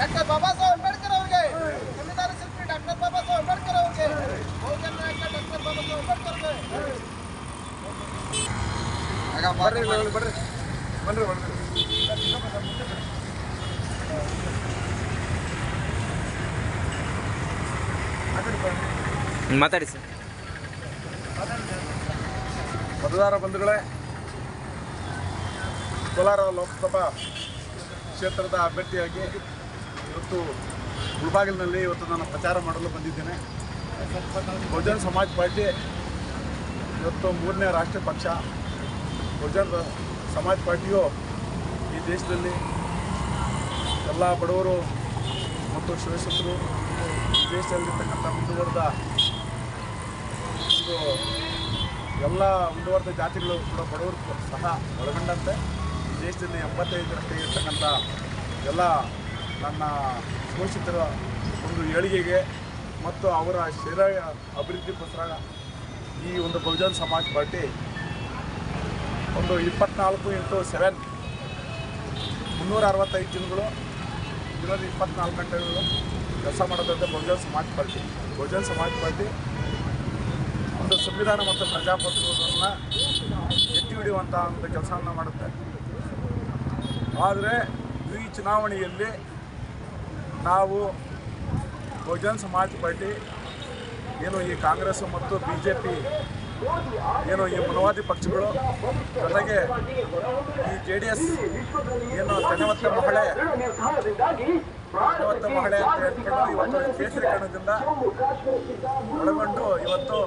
Doctor Baba Saheb Ambedkar ಅವರಿಗೆ ಸಂವಿಧಾನ ಶಿಲ್ಪಿ ಡಾಕ್ಟರ್ ಬಾಬಾ ಸಾಹೇಬ್ ಅಂಬೇಡ್ಕರ್ ಅವರಿಗೆ ಬಹುಜನ ನಾಯಕ ಡಾಕ್ಟರ್ ಬಾಬಾ ಸಾಹೇಬ್ ಅಂಬೇಡ್ಕರ್ ಅವರಿಗೆ ಬರ್ರಿ ಇಲ್ಲಿ ಬರ್ರಿ ಬನ್ರಿ ಬರ್ರಿ ಮಾತಾಡಿ ಸರ್. ಮತದಾರ ಬಂಧುಗಳೇ, ಕೋಲಾರ ಲೋಕಸಭಾ ಕ್ಷೇತ್ರದ ಅಭ್ಯರ್ಥಿಯಾಗಿ ಇವತ್ತು ಗುಲ್ಬಾಗಿಲ್ನಲ್ಲಿ ಇವತ್ತು ನಾನು ಪ್ರಚಾರ ಮಾಡಲು ಬಂದಿದ್ದೇನೆ. ಬಹುಜನ ಸಮಾಜ್ ಪಾರ್ಟಿ ಇವತ್ತು ಮೂರನೇ ರಾಷ್ಟ್ರೀಯ ಪಕ್ಷ ಬಹುಜನ ಸಮಾಜ್ ಪಾರ್ಟಿಯು ಈ ದೇಶದಲ್ಲಿ ಎಲ್ಲ ಬಡವರು ಮತ್ತು ಶ್ರೇಷ್ಠರು ದೇಶದಲ್ಲಿರ್ತಕ್ಕಂಥ ಮುಂದುವರೆದ ಒಂದು ಎಲ್ಲ ಮುಂದುವರೆದ ಜಾತಿಗಳು ಕೂಡ ಬಡವರು ಸಹ ಒಳಗೊಂಡಂತೆ. ದೇಶದಲ್ಲಿ ಎಂಬತ್ತೈದರಷ್ಟು ಇರ್ತಕ್ಕಂಥ ಎಲ್ಲ ನನ್ನ ಶೋಷಿತರ ಒಂದು ಏಳಿಗೆಗೆ ಮತ್ತು ಅವರ ಶರೀರ ಅಭಿವೃದ್ಧಿಗೋಸ್ಕರ ಈ ಒಂದು ಬಹುಜನ ಸಮಾಜ್ ಪಾರ್ಟಿ ಒಂದು ಇಪ್ಪತ್ನಾಲ್ಕು ಇಂಟು ಸೆವೆನ್ ಮುನ್ನೂರ ಅರವತ್ತೈದು ದಿನಗಳು ದಿನದ ಇಪ್ಪತ್ನಾಲ್ಕು ಗಂಟೆಗಳು ಕೆಲಸ ಮಾಡೋದಂತೆ ಬಹುಜನ ಸಮಾಜ್ ಪಾರ್ಟಿ. ಬಹುಜನ ಸಮಾಜ್ ಪಾರ್ಟಿ ಒಂದು ಸಂವಿಧಾನ ಮತ್ತು ಪ್ರಜಾಪ್ರಭುತ್ವವನ್ನು ಎತ್ತಿ ಹಿಡಿಯುವಂಥ ಒಂದು ಕೆಲಸವನ್ನು ಮಾಡುತ್ತೆ. ಆದರೆ ಈ ಚುನಾವಣೆಯಲ್ಲಿ ನಾವು ಬಹುಜನ್ ಸಮಾಜ್ ಪಾರ್ಟಿ, ಏನು ಈ ಕಾಂಗ್ರೆಸ್ ಮತ್ತು ಬಿ ಜೆ ಪಿ ಏನು ಈ ಮನವಾದಿ ಪಕ್ಷಗಳು, ಜೊತೆಗೆ ಈ ಜೆ ಡಿ ಎಸ್, ಏನು ಧನ್ಯವಾದ ಮಹಿಳೆ ಧನವತ್ತ ಮಹಿಳೆ ಅಂತ ಹೇಳ್ಕೊಂಡು ಇವತ್ತು ಕೇಸರೀಕರಣದಿಂದ ಒಳಗೊಂಡು ಇವತ್ತು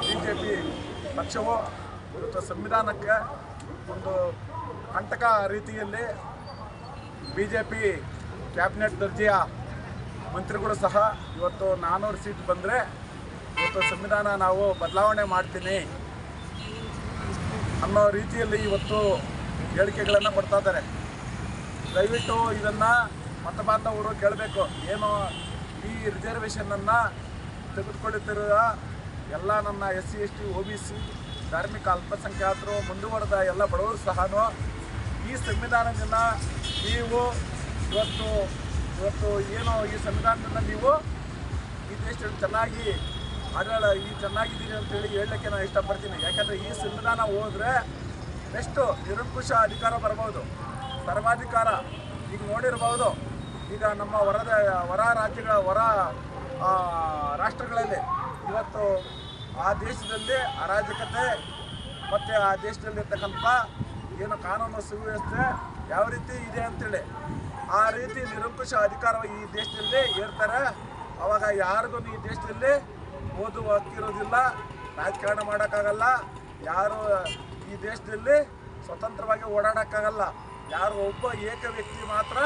ಬಿ ಜೆ ಪಿ ಪಕ್ಷವು ಇವತ್ತು ಸಂವಿಧಾನಕ್ಕೆ ಒಂದು ಕಂಟಕ ರೀತಿಯಲ್ಲಿ ಬಿ ಜೆ ಪಿ ಕ್ಯಾಬಿನೆಟ್ ದರ್ಜೆಯ ಮಂತ್ರಿಗಳು ಸಹ ಇವತ್ತು ನಾನ್ನೂರು ಸೀಟ್ ಬಂದರೆ ಇವತ್ತು ಸಂವಿಧಾನ ನಾವು ಬದಲಾವಣೆ ಮಾಡ್ತೀನಿ ಅನ್ನೋ ರೀತಿಯಲ್ಲಿ ಇವತ್ತು ಹೇಳಿಕೆಗಳನ್ನು ಕೊಡ್ತಾ ಇದ್ದಾರೆ. ದಯವಿಟ್ಟು ಇದನ್ನು ಮತ ಬಾಂಧವರು ಕೇಳಬೇಕು. ಏನು ಈ ರಿಸರ್ವೇಷನನ್ನು ತೆಗೆದುಕೊಳ್ಳುತ್ತಿರುವ ಎಲ್ಲ ನನ್ನ S C, S T O B C ಧಾರ್ಮಿಕ ಅಲ್ಪಸಂಖ್ಯಾತರು, ಮುಂದುವರೆದ ಎಲ್ಲ ಬಡವರು ಸಹ ಈ ಸಂವಿಧಾನದಿಂದ ನೀವು ಇವತ್ತು ಇವತ್ತು ಏನು ಈ ಸಂವಿಧಾನದಿಂದ ನೀವು ಈ ದೇಶದಲ್ಲಿ ಚೆನ್ನಾಗಿ ಆಡಳ ಈ ಚೆನ್ನಾಗಿದ್ದೀರಿ ಅಂತೇಳಿ ಹೇಳಲಿಕ್ಕೆ ನಾನು ಇಷ್ಟಪಡ್ತೀನಿ. ಯಾಕಂದರೆ ಈ ಸಂವಿಧಾನ ಹೋದರೆ ನೆಕ್ಸ್ಟು ನಿರಂಕುಶ ಅಧಿಕಾರ ಬರ್ಬೋದು. ಸರ್ವಾಧಿಕಾರ ಈಗ ನೋಡಿರಬಹುದು ಈಗ ನಮ್ಮ ಹೊರದ ಹೊರ ರಾಜ್ಯಗಳ ಹೊರ ರಾಷ್ಟ್ರಗಳಲ್ಲಿ ಇವತ್ತು ಆ ದೇಶದಲ್ಲಿ ಅರಾಜಕತೆ ಮತ್ತು ಆ ದೇಶದಲ್ಲಿರ್ತಕ್ಕಂಥ ಏನು ಕಾನೂನು ಸುವ್ಯವಸ್ಥೆ ಯಾವ ರೀತಿ ಇದೆ ಅಂತೇಳಿ ಆ ರೀತಿ ನಿರಂಕುಶ ಅಧಿಕಾರ ಈ ದೇಶದಲ್ಲಿ ಏರ್ತಾರೆ. ಅವಾಗ ಯಾರಿಗೂ ಈ ದೇಶದಲ್ಲಿ ಓದು ಹಕ್ಕಿರೋದಿಲ್ಲ ರಾಜಕಾರಣ ಮಾಡೋಕ್ಕಾಗಲ್ಲ. ಯಾರು ಈ ದೇಶದಲ್ಲಿ ಸ್ವತಂತ್ರವಾಗಿ ಓಡಾಡೋಕ್ಕಾಗಲ್ಲ. ಯಾರು ಒಬ್ಬ ಏಕ ವ್ಯಕ್ತಿ ಮಾತ್ರ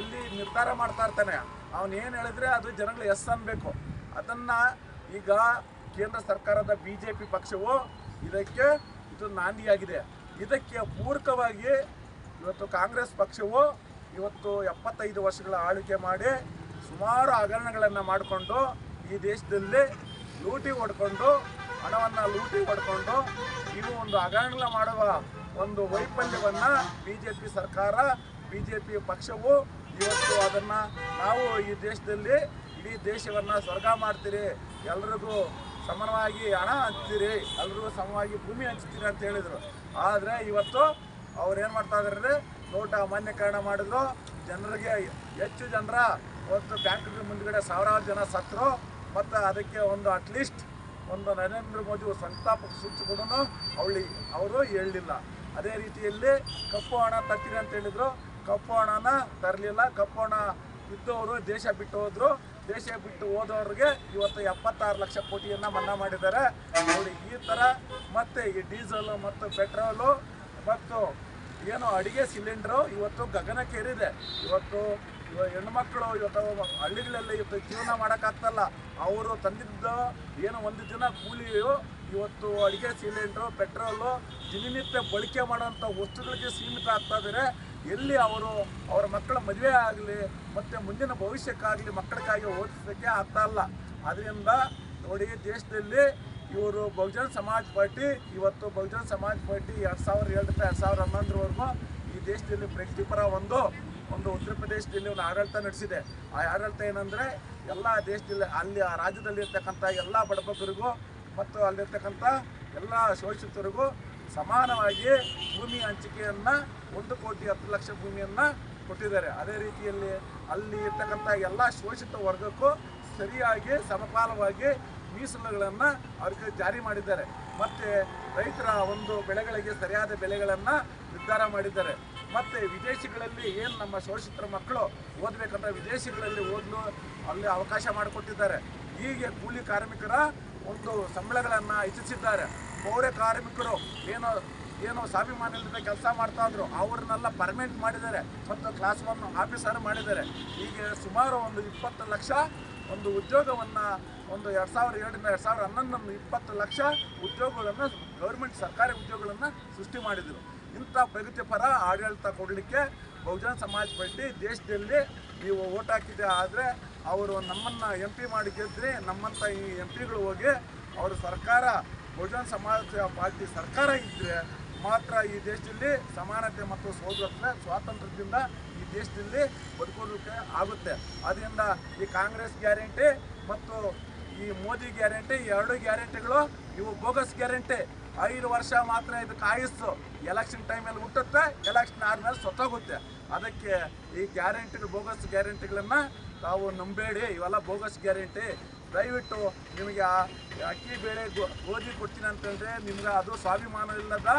ಇಲ್ಲಿ ನಿರ್ಧಾರ ಮಾಡ್ತಾ ಇರ್ತಾನೆ. ಅವನು ಏನು ಹೇಳಿದ್ರೆ ಅದು ಜನಗಳು ಎಸ್ ಅನ್ಬೇಕು. ಅದನ್ನು ಈಗ ಕೇಂದ್ರ ಸರ್ಕಾರದ ಬಿ ಜೆ ಪಕ್ಷವು ಇದಕ್ಕೆ ಇದು ನಾಂದಿಯಾಗಿದೆ. ಇದಕ್ಕೆ ಪೂರಕವಾಗಿ ಇವತ್ತು ಕಾಂಗ್ರೆಸ್ ಪಕ್ಷವು ಇವತ್ತು ಎಪ್ಪತ್ತೈದು ವರ್ಷಗಳ ಆಳ್ವಿಕೆ ಮಾಡಿ ಸುಮಾರು ಹಗರಣಗಳನ್ನು ಮಾಡಿಕೊಂಡು ಈ ದೇಶದಲ್ಲಿ ಲೂಟಿ ಹೊಡ್ಕೊಂಡು ಹಣವನ್ನು ಲೂಟಿ ಹೊಡ್ಕೊಂಡು ಇವು ಒಂದು ಹಗರಣಗಳ ಮಾಡುವ ಒಂದು ವೈಫಲ್ಯವನ್ನು ಬಿ ಜೆ ಪಿ ಸರ್ಕಾರ ಬಿ ಜೆ ಪಿ ಪಕ್ಷವು ಇವತ್ತು ಅದನ್ನು ನಾವು ಈ ದೇಶದಲ್ಲಿ, ಇಡೀ ದೇಶವನ್ನು ಸ್ವರ್ಗ ಮಾಡ್ತೀರಿ. ಎಲ್ರಿಗೂ ಸಮನವಾಗಿ ಹಣ ಹಂಚ್ತೀರಿ. ಎಲ್ರಿಗೂ ಸಮವಾಗಿ ಭೂಮಿ ಹಂಚ್ತೀರಿ ಅಂತ ಹೇಳಿದರು. ಆದರೆ ಇವತ್ತು ಅವ್ರು ಏನು ಮಾಡ್ತಾ ಇದ್ದಾರೆ ನೋಟ ಅಮಾನ್ಯೀಕರಣ ಮಾಡಿದ್ರು. ಜನರಿಗೆ ಹೆಚ್ಚು ಜನರ ಇವತ್ತು ಬ್ಯಾಂಕ್ಗಳ ಮುಂದ್ಗಡೆ ಸಾವಿರಾರು ಜನ ಸತ್ತರು. ಮತ್ತು ಅದಕ್ಕೆ ಒಂದು ಅಟ್ಲೀಸ್ಟ್ ಒಂದು ನರೇಂದ್ರ ಮೋದಿ ಸಂತಾಪ ಸೂಚಿಸಿಕೊಂಡು ಅವಳಿ ಅವರು ಹೇಳಲಿಲ್ಲ. ಅದೇ ರೀತಿಯಲ್ಲಿ ಕಪ್ಪು ಹಣ ತರ್ತೀರಿ ಅಂತ ಹೇಳಿದ್ರು. ಕಪ್ಪು ಹಣನ ತರಲಿಲ್ಲ. ಕಪ್ಪು ಹಣ ಇದ್ದವರು ದೇಶ ಬಿಟ್ಟು ಹೋದ್ರು. ದೇಶ ಬಿಟ್ಟು ಹೋದವ್ರಿಗೆ ಇವತ್ತು ಎಪ್ಪತ್ತಾರು ಲಕ್ಷ ಕೋಟಿಯನ್ನು ಮನ್ನಾ ಮಾಡಿದ್ದಾರೆ. ನೋಡಿ, ಈ ಥರ ಮತ್ತು ಈ ಡೀಸೆಲ್ ಮತ್ತು ಪೆಟ್ರೋಲು ಮತ್ತು ಏನು ಅಡಿಗೆ ಸಿಲಿಂಡ್ರು ಇವತ್ತು ಗಗನಕ್ಕೇರಿದೆ. ಇವತ್ತು ಇವ ಹೆಣ್ಮಕ್ಳು ಇವತ್ತು ಹಳ್ಳಿಗಳಲ್ಲಿ ಇವತ್ತು ಜೀವನ ಮಾಡೋಕ್ಕಾಗ್ತಲ್ಲ. ಅವರು ತಂದಿದ್ದ ಏನು ಒಂದು ದಿನ ಕೂಲಿಯು ಇವತ್ತು ಅಡಿಗೆ ಸಿಲಿಂಡ್ರು, ಪೆಟ್ರೋಲು, ದಿನನಿತ್ಯ ಬಳಕೆ ಮಾಡೋಂಥ ವಸ್ತುಗಳಿಗೆ ಸೀಮಿತ ಆಗ್ತಾ ಇದ್ದಾರೆ ಎಲ್ಲಿ ಅವರು ಅವರ ಮಕ್ಕಳ ಮದುವೆ ಆಗಲಿ, ಮತ್ತು ಮುಂದಿನ ಭವಿಷ್ಯಕ್ಕಾಗಲಿ ಮಕ್ಕಳಿಗಾಗಿ ಓದಿಸೋಕ್ಕೆ ಆಗ್ತಾ ಇಲ್ಲ. ಅದರಿಂದ ನೋಡಿ, ದೇಶದಲ್ಲಿ ಇವರು ಬಹುಜನ್ ಸಮಾಜ್ ಪಾರ್ಟಿ, ಇವತ್ತು ಬಹುಜನ್ ಸಮಾಜ್ ಪಾರ್ಟಿ ಎರಡು ಸಾವಿರದ ಏಳರಿಂದ ಎರಡು ಸಾವಿರದ ಹನ್ನೊಂದರವರೆಗೂ ಈ ದೇಶದಲ್ಲಿ ಪ್ರಗತಿಪರ ಒಂದು ಒಂದು ಉತ್ತರ ಪ್ರದೇಶದಲ್ಲಿ ಒಂದು ಆಡಳಿತ ನಡೆಸಿದೆ. ಆ ಆಡಳಿತ ಏನಂದರೆ, ಎಲ್ಲ ದೇಶದಲ್ಲಿ, ಅಲ್ಲಿ ಆ ರಾಜ್ಯದಲ್ಲಿ ಇರ್ತಕ್ಕಂಥ ಎಲ್ಲ ಬಡಬಗ್ಗರಿಗೂ ಮತ್ತು ಅಲ್ಲಿರ್ತಕ್ಕಂಥ ಎಲ್ಲ ಶೋಷಿತರಿಗೂ ಸಮಾನವಾಗಿ ಭೂಮಿ ಹಂಚಿಕೆಯನ್ನು ಒಂದು ಕೋಟಿ ಹತ್ತು ಲಕ್ಷ ಭೂಮಿಯನ್ನು ಕೊಟ್ಟಿದ್ದಾರೆ. ಅದೇ ರೀತಿಯಲ್ಲಿ ಅಲ್ಲಿ ಇರ್ತಕ್ಕಂಥ ಎಲ್ಲ ಶೋಷಿತ ವರ್ಗಕ್ಕೂ ಸರಿಯಾಗಿ ಸಮಪಾಲವಾಗಿ ಮೀಸಲುಗಳನ್ನು ಅವ್ರಿಗೆ ಜಾರಿ ಮಾಡಿದ್ದಾರೆ. ಮತ್ತು ರೈತರ ಒಂದು ಬೆಳೆಗಳಿಗೆ ಸರಿಯಾದ ಬೆಲೆಗಳನ್ನು ನಿರ್ಧಾರ ಮಾಡಿದ್ದಾರೆ. ಮತ್ತು ವಿದೇಶಿಗಳಲ್ಲಿ ಏನು ನಮ್ಮ ಶೋಷಿತರ ಮಕ್ಕಳು ಓದಬೇಕಂದ್ರೆ ವಿದೇಶಿಗಳಲ್ಲಿ ಓದಲು ಅಲ್ಲಿ ಅವಕಾಶ ಮಾಡಿಕೊಟ್ಟಿದ್ದಾರೆ. ಹೀಗೆ ಕೂಲಿ ಕಾರ್ಮಿಕರ ಒಂದು ಸಂಬಳಗಳನ್ನು ಹೆಚ್ಚಿಸಿದ್ದಾರೆ. ಪೌರ ಕಾರ್ಮಿಕರು ಏನು ಏನು ಸ್ವಾಭಿಮಾನದಿಂದ ಕೆಲಸ ಮಾಡ್ತಾ ಇದ್ರು. ಅವ್ರನ್ನೆಲ್ಲ ಪರ್ಮನೆಂಟ್ ಮಾಡಿದ್ದಾರೆ. ಮತ್ತು ಕ್ಲಾಸ್ ಒನ್ ಆಫೀಸರ್ ಮಾಡಿದ್ದಾರೆ. ಹೀಗೆ ಸುಮಾರು ಒಂದು ಇಪ್ಪತ್ತು ಲಕ್ಷ ಒಂದು ಉದ್ಯೋಗವನ್ನು, ಒಂದು ಎರಡು ಸಾವಿರದ ಏಳರಿಂದ ಎರಡು ಸಾವಿರದ ಹನ್ನೊಂದೊಂದು ಇಪ್ಪತ್ತು ಲಕ್ಷ ಉದ್ಯೋಗಗಳನ್ನು ಗೌರ್ಮೆಂಟ್ ಸರ್ಕಾರಿ ಉದ್ಯೋಗಗಳನ್ನು ಸೃಷ್ಟಿ ಮಾಡಿದರು. ಇಂಥ ಪ್ರಗತಿಪರ ಆಡಳಿತ ಕೊಡಲಿಕ್ಕೆ ಬಹುಜನ ಸಮಾಜ ಪಾರ್ಟಿ ದೇಶದಲ್ಲಿ ನೀವು ಓಟ್ ಹಾಕಿದೆ ಆದರೆ ಅವರು ನಮ್ಮನ್ನು ಎಂ ಪಿ ಮಾಡಿ ಗೆದ್ದರೆ ನಮ್ಮಂಥ ಈ ಎಂ ಪಿಗಳು ಹೋಗಿ ಅವರು ಸರ್ಕಾರ, ಬಹುಜನ ಸಮಾಜ ಪಾರ್ಟಿ ಸರ್ಕಾರ ಇದ್ದರೆ ಮಾತ್ರ ಈ ದೇಶದಲ್ಲಿ ಸಮಾನತೆ ಮತ್ತು ಸೌಲಭ್ಯ ಸ್ವಾತಂತ್ರ್ಯದಿಂದ ಈ ದೇಶದಲ್ಲಿ ಬದುಕೋದಕ್ಕೆ ಆಗುತ್ತೆ. ಅದರಿಂದ ಈ ಕಾಂಗ್ರೆಸ್ ಗ್ಯಾರಂಟಿ ಮತ್ತು ಈ ಮೋದಿ ಗ್ಯಾರಂಟಿ, ಈ ಎರಡು ಗ್ಯಾರಂಟಿಗಳು, ಇವು ಬೋಗಸ್ ಗ್ಯಾರಂಟಿ. ಐದು ವರ್ಷ ಮಾತ್ರ ಇದಕ್ಕೆ ಕಾಯಿಸ್ತು ಎಲೆಕ್ಷನ್ ಟೈಮಲ್ಲಿ ಹುಟ್ಟುತ್ತೆ, ಎಲೆಕ್ಷನ್ ಆದಮೇಲೆ ಸತ್ತೋಗುತ್ತೆ ಅದಕ್ಕೆ ಈ ಗ್ಯಾರಂಟಿ ಬೋಗಸ್ ಗ್ಯಾರಂಟಿಗಳನ್ನು ತಾವು ನಂಬೇಡಿ, ಇವೆಲ್ಲ ಬೋಗಸ್ ಗ್ಯಾರಂಟಿ. ದಯವಿಟ್ಟು ನಿಮಗೆ ಅಕ್ಕಿ ಬೇಳೆ ಗೋಧಿ ಕೊಡ್ತೀನಿ ಅಂತಂದರೆ ನಿಮ್ಗೆ ಅದು ಸ್ವಾಭಿಮಾನ ಇಲ್ಲದ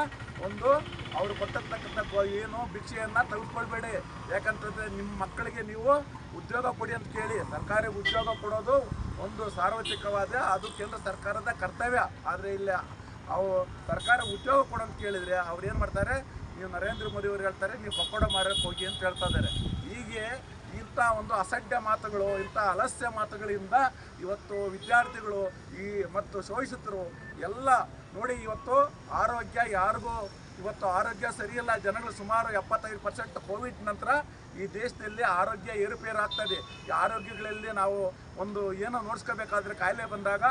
ಒಂದು ಅವರು ಕೊಟ್ಟಿರ್ತಕ್ಕಂಥ ಏನು ಭಿಕ್ಷೆಯನ್ನು ತೆಗೆದುಕೊಳ್ಬೇಡಿ. ಯಾಕಂತಂದರೆ ನಿಮ್ಮ ಮಕ್ಕಳಿಗೆ ನೀವು ಉದ್ಯೋಗ ಕೊಡಿ ಅಂತ ಕೇಳಿ, ಸರ್ಕಾರಿ ಉದ್ಯೋಗ ಕೊಡೋದು ಒಂದು ಸಾರ್ವತ್ರಿಕವಾದ ಅದು ಕೇಂದ್ರ ಸರ್ಕಾರದ ಕರ್ತವ್ಯ. ಆದರೆ ಇಲ್ಲಿ ಅವು ಸರ್ಕಾರ ಉದ್ಯೋಗ ಕೊಡು ಅಂತ ಕೇಳಿದರೆ ಅವ್ರು ಏನು ಮಾಡ್ತಾರೆ, ನೀವು ನರೇಂದ್ರ ಮೋದಿ ಅವ್ರು ಹೇಳ್ತಾರೆ, ನೀವು ಪಕ್ಕೋಡ ಮಾರಕ್ಕೆ ಹೋಗಿ ಅಂತ ಹೇಳ್ತಾ ಇದ್ದಾರೆ. ಹೀಗೆ ಇಂಥ ಒಂದು ಅಸಡ್ಡ ಮಾತುಗಳು, ಇಂಥ ಅಲಸ್ಯ ಮಾತುಗಳಿಂದ ಇವತ್ತು ವಿದ್ಯಾರ್ಥಿಗಳು ಈ ಮತ್ತು ಶೋಷಿತರು ಎಲ್ಲ ನೋಡಿ ಇವತ್ತು ಆರೋಗ್ಯ ಯಾರಿಗೂ ಇವತ್ತು ಆರೋಗ್ಯ ಸರಿಯಿಲ್ಲ. ಜನಗಳು ಸುಮಾರು ಎಪ್ಪತ್ತೈದು ಪರ್ಸೆಂಟ್ ಕೋವಿಡ್ ನಂತರ ಈ ದೇಶದಲ್ಲಿ ಆರೋಗ್ಯ ಏರುಪೇರಾಗ್ತದೆ. ಈ ಆರೋಗ್ಯಗಳಲ್ಲಿ ನಾವು ಒಂದು ಏನೋ ನೋಡ್ಸ್ಕೋಬೇಕಾದ್ರೆ ಕಾಯಿಲೆ ಬಂದಾಗ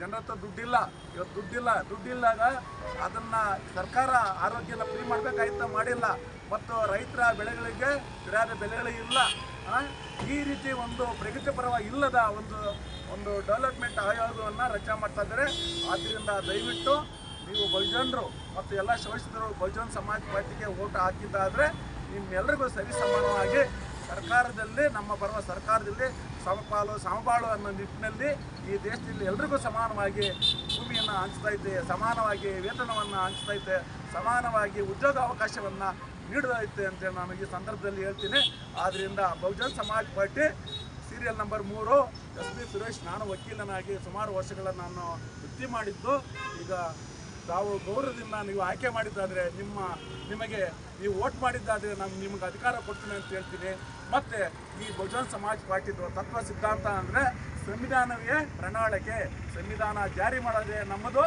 ಜನರ ಹತ್ರ ದುಡ್ಡಿಲ್ಲ. ಇವತ್ತು ದುಡ್ಡಿಲ್ಲ. ದುಡ್ಡಿಲ್ಲಾಗ ಅದನ್ನು ಸರ್ಕಾರ ಆರೋಗ್ಯನ ಫ್ರೀ ಮಾಡಬೇಕಾಯ್ತ, ಮಾಡಿಲ್ಲ. ಮತ್ತು ರೈತರ ಬೆಳೆಗಳಿಗೆ ಸರಿಯಾದ ಬೆಲೆಗಳು ಇಲ್ಲ. ಆ? ಈ ರೀತಿ ಒಂದು ಪ್ರಗತಿಪರವಾಗಿ ಇಲ್ಲದ ಒಂದು ಒಂದು ಡೆವಲಪ್ಮೆಂಟ್ ಆಯೋಗವನ್ನು ರಚನೆ ಮಾಡ್ತಾ ಇದ್ದಾರೆ. ಆದ್ದರಿಂದ ದಯವಿಟ್ಟು ನೀವು ಬಹುಜನರು ಮತ್ತು ಎಲ್ಲ ಶೋಷಿತರು ಬಹುಜನ ಸಮಾಜ ಪಾರ್ಟಿಗೆ ಓಟ್ ಹಾಕಿದ್ದಾದರೆ ನಿಮ್ಮೆಲ್ಲರಿಗೂ ಸರಿ ಸಮಾನವಾಗಿ ಸರ್ಕಾರದಲ್ಲಿ, ನಮ್ಮ ಬರುವ ಸರ್ಕಾರದಲ್ಲಿ ಸಮಪಾಲು, ಸಮಬಾಳು ಅನ್ನೋ ನಿಟ್ಟಿನಲ್ಲಿ ಈ ದೇಶದಲ್ಲಿ ಎಲ್ರಿಗೂ ಸಮಾನವಾಗಿ ಭೂಮಿಯನ್ನು ಹಂಚ್ತಾ ಇದ್ದೆ, ಸಮಾನವಾಗಿ ವೇತನವನ್ನು ಇದ್ದೆ, ಸಮಾನವಾಗಿ ಉದ್ಯೋಗ ಅಂತ ಅಂತೇಳಿ ನಾನು ಈ ಸಂದರ್ಭದಲ್ಲಿ ಹೇಳ್ತೀನಿ. ಆದ್ದರಿಂದ Bahujan Samaj Party serial number ಮೂರು ಎಸ್ ಬಿ ಸುರೇಶ್, ನಾನು ವಕೀಲನಾಗಿ ಸುಮಾರು ವರ್ಷಗಳ ನಾನು ವೃತ್ತಿ ಮಾಡಿದ್ದು. ಈಗ ತಾವು ಗೌರವದಿಂದ ನೀವು ಆಯ್ಕೆ ಮಾಡಿದ್ದಾದರೆ ನಿಮ್ಮ, ನಿಮಗೆ ನೀವು ಓಟ್ ಮಾಡಿದ್ದಾದರೆ ನಾನು ನಿಮಗೆ ಅಧಿಕಾರ ಕೊಡ್ತೀನಿ ಅಂತ ಹೇಳ್ತೀನಿ. ಮತ್ತು ಈ ಬಹುಜನ್ ಸಮಾಜ್ ಪಾರ್ಟಿದು ತತ್ವ ಸಿದ್ಧಾಂತ ಅಂದರೆ ಸಂವಿಧಾನವೇ ಪ್ರಣಾಳಿಕೆ. ಸಂವಿಧಾನ ಜಾರಿ ಮಾಡೋದೇ ನಮ್ಮದು.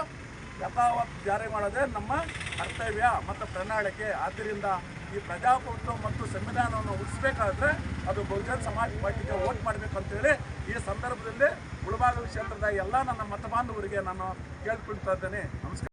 ಯಥಾವತ್ ಜಾರಿ ಮಾಡೋದೇ ನಮ್ಮ ಕರ್ತವ್ಯ ಮತ್ತು ಪ್ರಣಾಳಿಕೆ. ಆದ್ದರಿಂದ ಈ ಪ್ರಜಾಪ್ರಭುತ್ವ ಮತ್ತು ಸಂವಿಧಾನವನ್ನು ಉಳಿಸ್ಬೇಕಾದ್ರೆ ಅದು ಬಹುಜನ ಸಮಾಜ ಪಾರ್ಟಿಗೆ ವೋಟ್ ಮಾಡಬೇಕಂತೇಳಿ ಈ ಸಂದರ್ಭದಲ್ಲಿ ಉಳಬಾಗ ಕ್ಷೇತ್ರದ ಎಲ್ಲ ನನ್ನ ಮತಬಾಂಧವರಿಗೆ ನಾನು ಕೇಳ್ಕೊಳ್ತಾ ಇದ್ದೇನೆ. ನಮಸ್ಕಾರ.